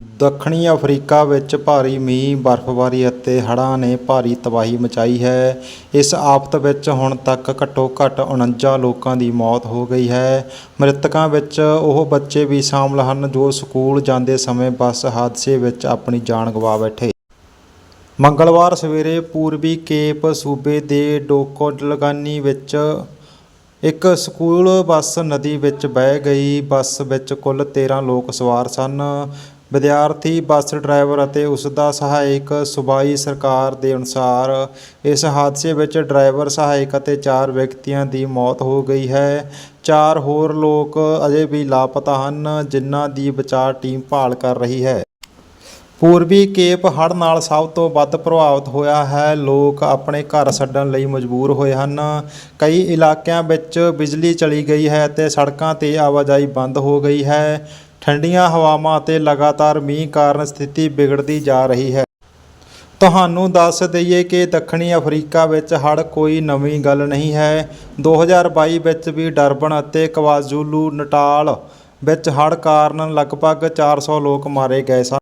ਦੱਖਣੀ ਅਫ਼ਰੀਕਾ ਵਿੱਚ ਭਾਰੀ ਮੀਂਹ, ਬਰਫ਼ਬਾਰੀ ਅਤੇ ਹੜ੍ਹਾਂ ਨੇ ਭਾਰੀ ਤਬਾਹੀ ਮਚਾਈ ਹੈ। ਇਸ ਆਫ਼ਤ ਵਿੱਚ ਹੁਣ ਤੱਕ ਘੱਟੋ-ਘੱਟ 49 ਲੋਕਾਂ ਦੀ ਮੌਤ ਹੋ ਗਈ ਹੈ। ਮ੍ਰਿਤਕਾਂ ਵਿੱਚ ਉਹ ਬੱਚੇ ਵੀ ਸ਼ਾਮਲ ਹਨ ਜੋ ਸਕੂਲ ਜਾਂਦੇ ਸਮੇਂ ਬੱਸ ਹਾਦਸੇ ਵਿੱਚ ਆਪਣੀ ਜਾਨ ਗਵਾ ਬੈਠੇ। ਮੰਗਲਵਾਰ ਸਵੇਰੇ ਪੂਰਬੀ ਕੇਪ ਸੂਬੇ ਦੇ ਡੋਕੋਡਲਗਾਨੀ ਵਿੱਚ ਇੱਕ ਸਕੂਲ ਬੱਸ ਨਦੀ ਵਿੱਚ ਬਹਿ ਗਈ। ਬੱਸ ਵਿੱਚ ਕੁੱਲ 13 ਲੋਕ ਸਵਾਰ ਸਨ। ਵਿਦਿਆਰਥੀ, ਬੱਸ ਡਰਾਈਵਰ ਅਤੇ ਉਸ ਦਾ ਸਹਾਇਕ ਸੂਬਾਈ ਸਰਕਾਰ ਦੇ ਅਨੁਸਾਰ ਇਸ ਹਾਦਸੇ ਵਿੱਚ ਡਰਾਈਵਰ, ਸਹਾਇਕ ਅਤੇ ਚਾਰ ਵਿਅਕਤੀਆਂ ਦੀ ਮੌਤ ਹੋ ਗਈ ਹੈ। ਚਾਰ ਹੋਰ ਲੋਕ ਅਜੇ ਵੀ ਲਾਪਤਾ ਹਨ, ਜਿਨ੍ਹਾਂ ਦੀ ਬਚਾਅ ਟੀਮ ਭਾਲ ਕਰ ਰਹੀ ਹੈ। ਪੂਰਬੀ ਕੇਪ ਹੜ੍ਹ ਨਾਲ ਸਭ ਤੋਂ ਵੱਧ ਪ੍ਰਭਾਵਿਤ ਹੋਇਆ ਹੈ। ਲੋਕ ਆਪਣੇ ਘਰ ਛੱਡਣ ਲਈ ਮਜਬੂਰ ਹੋਏ ਹਨ। ਕਈ ਇਲਾਕਿਆਂ ਵਿੱਚ ਬਿਜਲੀ ਚਲੀ ਗਈ ਹੈ ਅਤੇ ਸੜਕਾਂ ਤੇ ਆਵਾਜਾਈ ਬੰਦ ਹੋ ਗਈ ਹੈ। ਠੰਡੀਆਂ ਹਵਾਵਾਂ ਅਤੇ ਲਗਾਤਾਰ ਮੀਂਹ ਕਾਰਨ ਸਥਿਤੀ ਵਿਗੜਦੀ ਜਾ ਰਹੀ ਹੈ। ਤੁਹਾਨੂੰ ਦੱਸ ਦਈਏ ਕਿ ਦੱਖਣੀ ਅਫ਼ਰੀਕਾ ਵਿੱਚ ਹੜ੍ਹ ਕੋਈ ਨਵੀਂ ਗੱਲ ਨਹੀਂ ਹੈ। 2022 ਵਿੱਚ ਵੀ ਡਰਬਨ ਅਤੇ ਕਵਾਜ਼ੂਲੂ ਨਟਾਲ ਵਿੱਚ ਹੜ੍ਹ ਕਾਰਨ ਲਗਭਗ 400 ਲੋਕ ਮਾਰੇ ਗਏ ਸਨ।